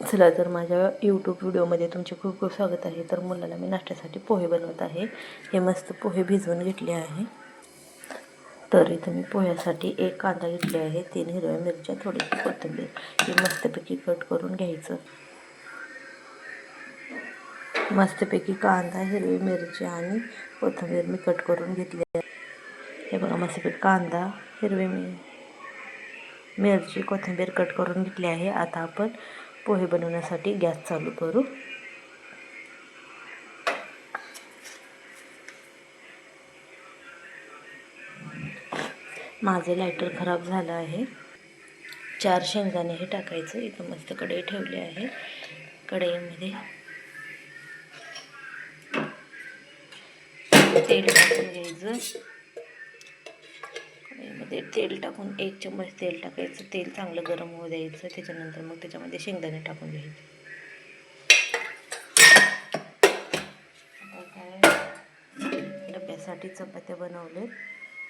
चला तर माझ्या यूट्यूब व्हिडिओमध्ये तुमचे खूप खूप स्वागत आहे. तर मुलाला मी नाश्त्यासाठी पोहे बनवत आहे. हे मस्त पोहे भिजवून घेतले आहे. तर इथं मी पोह्यासाठी एक कांदा घेतले आहे. तीन हिरव्या मिरच्या थोडीशी कोथिंबीर. हे मस्तपैकी कट करून घ्यायचं. मस्तपैकी कांदा हिरवी मिरची आणि कोथिंबीर मी कट करून घेतली आहे. हे बघा मस्तपैकी कांदा हिरवी मी मिरची कोथिंबीर कट करून घेतली आहे. आता आपण पोहे बनवण्यासाठी गॅस चालू करू. माझं लायटर खराब झालं आहे. चार शेंगदाणे हे टाकायचं. इथं मस्त कढई ठेवली आहे. कढईमध्ये तेल घालून घ्यायचं. यामध्ये तेल टाकून एक चम्मच तेल टाकायचं. तेल चांगलं गरम होऊ द्यायचं. त्याच्यानंतर मग त्याच्यामध्ये शेंगदाणे टाकून घ्यायचे. आता काय? डब्यासाठी चपात्या बनवले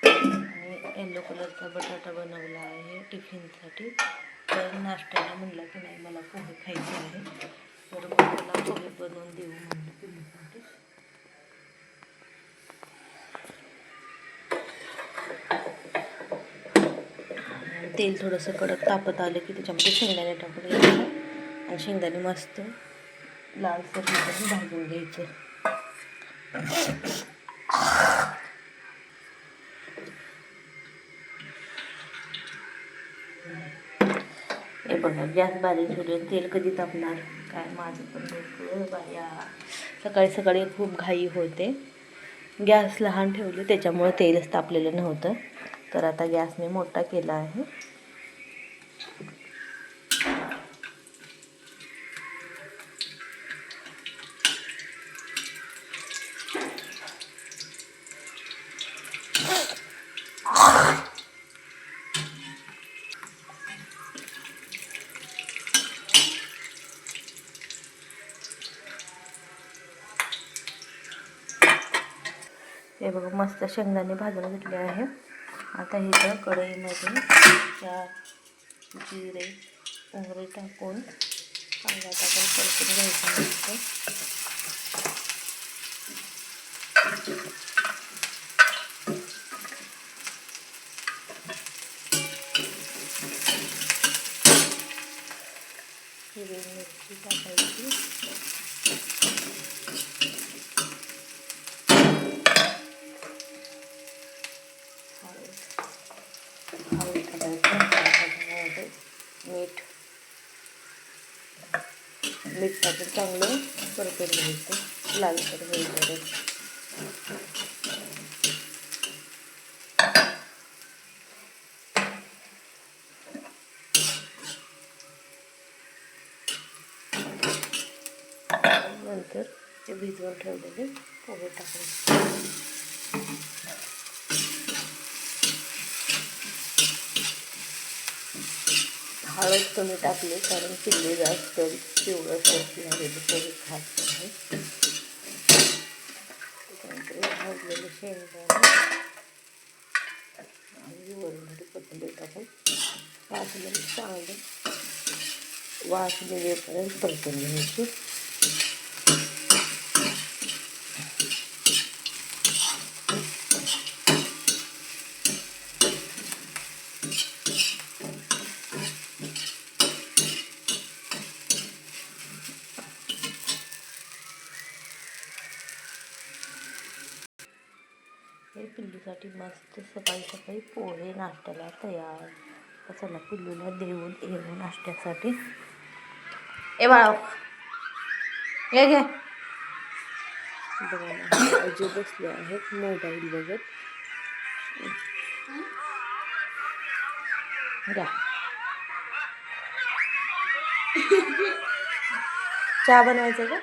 आणि येलो कलरचा बटाटा बनवला आहे टिफिनसाठी तर नाश्त्याला म्हणलं की नाही मला पोहे खायचे आहे. तर मग मला पोहे बनवून देऊ म्हणलं पिल्लूसाठी तेल थोडंसं कडक तापत आलं की त्याच्यामध्ये शेंगदाणे टाकून घ्यायचं. आणि शेंगदाणे मस्त लालसर भाजून घ्यायचं. हे बघा गॅस बारीक ठेवले तेल कधी तापणार? काय माझं पण भरपूर बाया. सकाळी सकाळी खूप घाई होते. गॅस लहान ठेवले त्याच्यामुळं तेलच तापलेलं नव्हतं. तर आता गॅस मी मोठा केला आहे. हे बघा मस्त शेंगदाणे भाजून घेतले आहे. आता इथं कढईमध्ये चार जिरे मोहरी टाकून कांदा टाकून परतून घ्यायचं मस्त हिरवी मिरची टाकायची हळद टाकायचं त्याच्यामध्ये मीठ मिठाचं चांगलं परतून घ्यायचं. लालसर होईपर्यंत नंतर ते भिजवून ठेवलेले पोहे टाकायचे. हळद कमी टाकली कारण चिल्ली जास्त पिवळं सरकी झालेली पोहे खात नाही. त्याच्यानंतर भाजलेले शेंगदाणे. आणि वरून कोथिंबीर टाकून वाचलेले चांगले वास निघेपर्यंत परतून घ्यायची. हे पिल्लूसाठी मस्त सकाळी सकाळी पोहे नाश्त्याला तयार. तर चला पिल्लूला देऊन येऊ नाश्त्यासाठी. ए बाळा. ये घे बघा आजी बसले आहेत मोबाईल बघत. चहा बनवायचं का?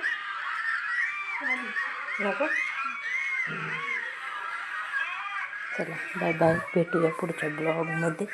नको? चला बाय बाय भेटूया पुढच्या ब्लॉगमध्ये